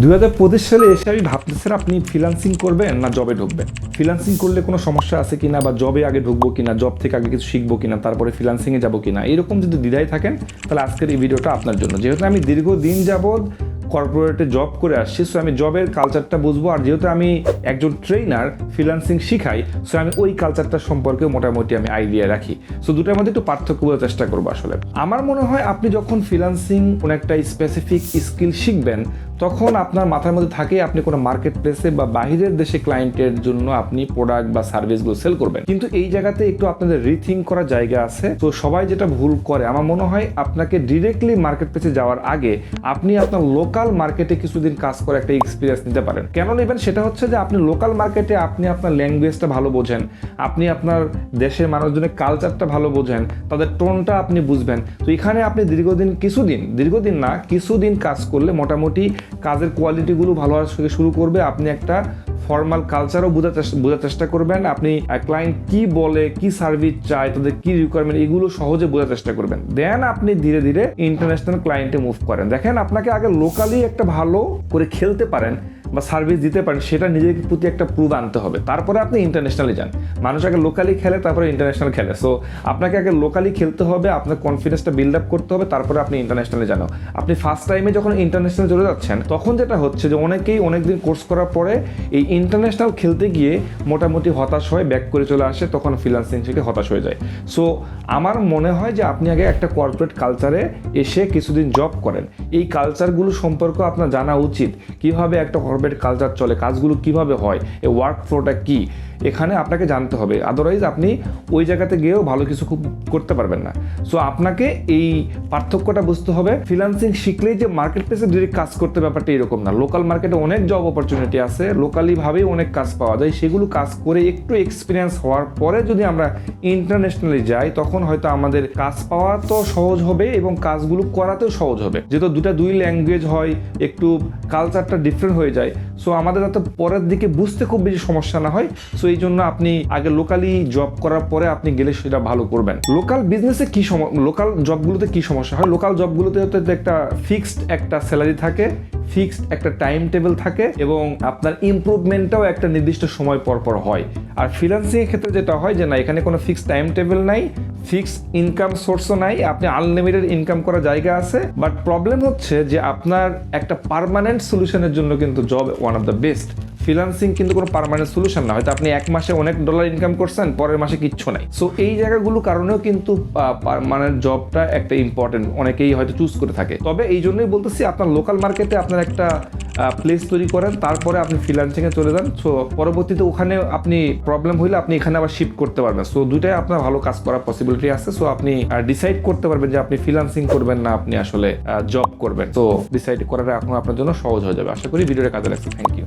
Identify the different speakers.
Speaker 1: দুই হাজার পঁচিশ সালে এসে আমি ভাবতেছেন আপনি ফ্রিলান্সিং করবেন না জবে ঢুকবেন? ফ্রিলান্সিং করলে কোনো সমস্যা আছে কিনা বা জবে আগে ঢুকবো কিনা জব থেকে আগে কিছু শিখব কিনা, তারপরে ফ্রিলান্সিংয়ে যাব কিনা? এরকম যদি দ্বিধায় থাকেন, তাহলে আজকের এই ভিডিওটা আপনার জন্য। যেহেতু আমি দীর্ঘদিন যাবৎ কর্পোরেটে জব করে আসছি সো আমি জবের কালচারটা বুঝব। আর যেহেতু আমি একজন ট্রেনার ফ্রিলান্সিং শিখাই সো আমি ওই কালচারটা সম্পর্কে মোটামুটি আমি আইডিয়া রাখি। সো দুটার মধ্যে একটু পার্থক্য বোঝার চেষ্টা করব আসলে। আমার মনে হয় আপনি যখন ফ্রিলান্সিং কোনো একটা স্পেসিফিক স্কিল শিখবেন, তখন আপনার মাথার মধ্যে থাকে আপনি কোনো মার্কেট প্লেসে বা বাহিরের দেশে ক্লায়েন্টের জন্য আপনি প্রোডাক্ট বা সার্ভিসগুলো সেল করবেন। কিন্তু এই জায়গাতে একটু আপনাদের রিথিং করার জায়গা আছে। তো সবাই যেটা ভুল করে, আমার মনে হয় আপনাকে ডিরেক্টলি মার্কেট প্লেসে যাওয়ার আগে আপনি আপনার লোকাল মার্কেটে কিছুদিন কাজ করে একটা এক্সপিরিয়েন্স নিতে পারেন। কেন নেবেন সেটা হচ্ছে যে আপনি লোকাল মার্কেটে আপনি আপনার ল্যাঙ্গুয়েজটা ভালো বোঝেন, আপনি আপনার দেশের মানুষজনের কালচারটা ভালো বোঝেন, তাদের টোনটা আপনি বুঝবেন। তো এখানে আপনি দীর্ঘদিন, কিছুদিন, দীর্ঘদিন না, কিছুদিন কাজ করলে মোটামুটি কাজের কোয়ালিটিগুলো ভালো থেকে শুরু করবে, আপনি একটা ফর্মাল কালচারও বোঝার চেষ্টা বোঝার চেষ্টা করবেন। আপনি ক্লায়েন্ট কি বলে, কি সার্ভিস চায়, তাদের কি রিকোয়ারমেন্ট এগুলো সহজে বোঝার চেষ্টা করবেন। দেন আপনি ধীরে ধীরে ইন্টারন্যাশনাল ক্লায়েন্টে মুভ করেন। দেখেন, আপনাকে আগে লোকালি একটা ভালো করে খেলতে পারেন। বা সার্ভিস দিতে পারেন, সেটা নিজের প্রতি একটা প্রুভ আনতে হবে। তারপরে আপনি ইন্টারন্যাশনালি যান। মানুষ আগে লোকালি খেলে, তারপরে ইন্টারন্যাশনাল খেলে। সো আপনাকে আগে লোকালি খেলতে হবে, আপনার কনফিডেন্সটা বিল্ড আপ করতে হবে, তারপরে আপনি ইন্টারন্যাশনালে জানো আপনি ফার্স্ট টাইমে যখন ইন্টারন্যাশনাল চলে যাচ্ছেন, তখন যেটা হচ্ছে যে অনেকেই অনেকদিন কোর্স করার পরে এই ইন্টারন্যাশনাল খেলতে গিয়ে মোটামুটি হতাশ হয়ে ব্যাক করে চলে আসে, তখন ফ্রিলান্সিং থেকে হতাশ হয়ে যায়। সো আমার মনে হয় যে আপনি আগে একটা কর্পোরেট কালচারে এসে কিছুদিন জব করেন। এই কালচারগুলো সম্পর্কে আপনার জানা উচিত। কীভাবে একটা কর্পোরেট কালচার চলে কাজগুলো কীভাবে হয় এ ওয়ার্ক ফ্লোটা কি? এখানে আপনাকে জানতে হবে। আদারওয়াইজ আপনি ওই জায়গাতে গিয়েও ভালো কিছু খুব করতে পারবেন না। সো আপনাকে এই পার্থক্যটা বুঝতে হবে। ফ্রিলান্সিং শিখলেই যে মার্কেট প্লেসে ডিরেক্ট কাজ করতে ব্যাপারটা এরকম না। লোকাল মার্কেটে অনেক জব অপরচুনিটি আছে। লোকালিভাবেই অনেক কাজ পাওয়া যায়। সেগুলো কাজ করে একটু এক্সপিরিয়েন্স হওয়ার পরে যদি আমরা ইন্টারন্যাশনালি যাই, তখন হয়তো আমাদের কাজ পাওয়া তো সহজ হবে এবং কাজগুলো করাতেও সহজ হবে। যেহেতু দুটা দুই ল্যাঙ্গুয়েজ হয়, একটু কালচারটা ডিফারেন্ট হয়ে যায়। সো আমাদের যাতে পরের দিকে বুঝতে খুব বেশি সমস্যা না হয়। সো এই জন্য আপনি আগে লোকালি জব করার পরে আপনি গেলে সেটা ভালো করবেন। লোকাল বিজনেসে কি লোকাল জবগুলোতে কি সমস্যা হয়? লোকাল জবগুলোতে একটা ফিক্সড একটা স্যালারি থাকে ফিক্সড একটা টাইম টেবিল থাকে এবং আপনার ইমপ্রুভমেন্টটাও একটা নির্দিষ্ট সময় পর পর হয়। আর ফ্রিল্যান্সিং এর ক্ষেত্রে যেটা হয় যে না, এখানে কোনো ফিক্সড টাইম টেবিল নাই ফিক্স ইনকাম সোর্সও নাই, আপনি আনলিমিটেড ইনকাম করার জায়গা আছে। বাট প্রবলেম হচ্ছে যে আপনার একটা পার্মানেন্ট সলিউশনের জন্য কিন্তু job one of the best freelancing কিন্তু কোনো পার্মানেন্ট সলিউশন না। হয়তো আপনি এক মাসে অনেক ডলার ইনকাম করছেন, পরের মাসে কিচ্ছু নাই। সো এই জায়গাগুলো কারণেও কিন্তু পার্মানেন্ট জবটা একটা ইম্পর্টেন্ট অনেকেই হয়তো চুজ করে থাকে। তবে এই জন্যই বলতেছি, আপনার লোকাল মার্কেটে আপনার একটা প্লেস তৈরি করেন, তারপরে আপনি ফ্রিলান্সিং এ চলে যান। সো পরবর্তীতে ওখানে আপনি প্রবলেম হইলে আপনি এখানে আবার শিফট করতে পারবেন। সো দুটাই আপনার ভালো কাজ করার পসিবিলিটি আছে। সো আপনি ডিসাইড করতে পারবেন যে আপনি ফ্রিলান্সিং করবেন না, আপনি আসলে জব করবেন। তো ডিসাইড করাটা এখন আপনার জন্য সহজ হয়ে যাবে। আশা করি ভিডিওটা কাজে লাগছে। Thank you